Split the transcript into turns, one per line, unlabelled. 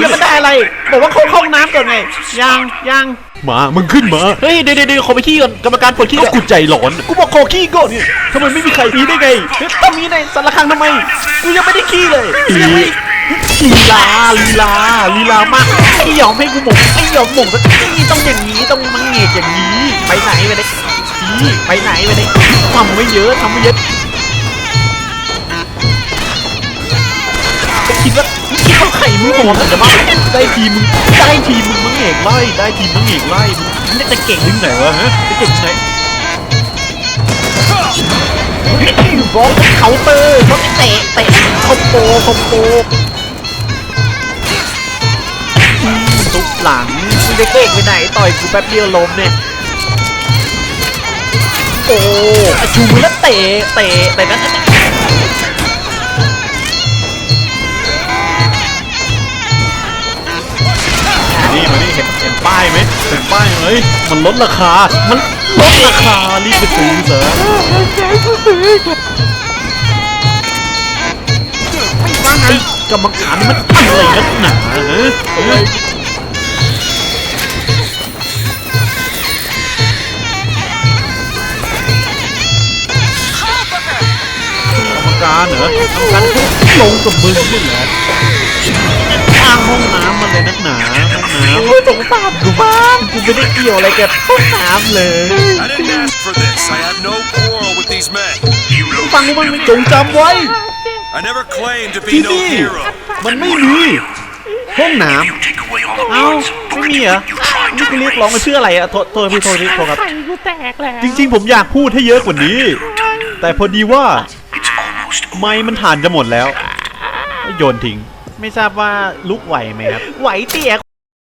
ยังไม่ได้อะไร บอกว่าเข้าห้องน้ำก่อนไง ยังยัง
มา มึงขึ้นมา
เฮ้ยเดี๋ยวเดี๋ยวเดี๋ยวขอไปขี้ก่อนกรรมการปวดขี้
ก็
ก่อน
กูใจร้อน
กูบอกขอขี้ก่อนเนี่ยทำไมไม่มีใครมีได้ไงเฮ้ยต้องมีในสารครั้งทำไม กูยังไม่ได้ขี้เลยยังไม่ลีลาลีลาลีลามากไอ้หยอมให้กูหมกไอ้หยอมหมกสักทีต้องอย่างนี้ต้องมังเงกอย่างนี้ ไปไหนไปไหนขี้ไปไหนไปไหนทำไม่เยอะทำไม่เยอะ คิดว่าคิดว่าไข่มึงโหดแต่ว่าได้ทีมึงได้ทีมึงมังเงกไล่ได้ทีมังเงกไล่มึงจะเก่งถึงไหนวะฮะจะเก่งถึงไหนบอลเคาน์เตอร์เขาเตะเตะคอมโบคอมโบอืมทุบหลังมึงได้เก่งไปไหนต่อยกูแป๊บเดียวล้มเนี่ยโอ้อะชูมือแล้วเตะเตะเตะนั้น
นี่มานี่เห็นเห็นป้ายไหมเห็นป้ายไหมมันลดราคา
มันลดราคา รีบไปซื้อเถอะไม่ว่าไงกรรมการนี่มันอะไรนักหนาฮะเฮ้ย
กรรมการเหรอกรรมการลงกับมึงนี่แหละ
อ้างห้องน้ำมันเลยนักหนาห้องน้ำโอ้ยสงสารกูบ้างกูไม่ได้เกี่ยวอะไรกับห้องน้ำเลย
I didn't ask for this. I have no quarrel with these men.
ฟังกูบ้างไม่จงจำไว้
I never claimed to
ที่
be no
นี่
hero.
มันไม่มี ห้องน้ำเอ้าไม่มีเหรอนี่กูเรียกร้องมาชื่ออะไรอะโทษโทษพี่โทษพี่โทษครับ
ไข่กูแตกแล้ว
จริงๆ ผมอยากพูดให้เยอะกว่านี้ แต่พอดีว่า ไม้มันฐานจะหมดแล้ว โยนทิ้ง
ไม่ทราบว่าลุกไหวไหมครับ ไหวเตี่ย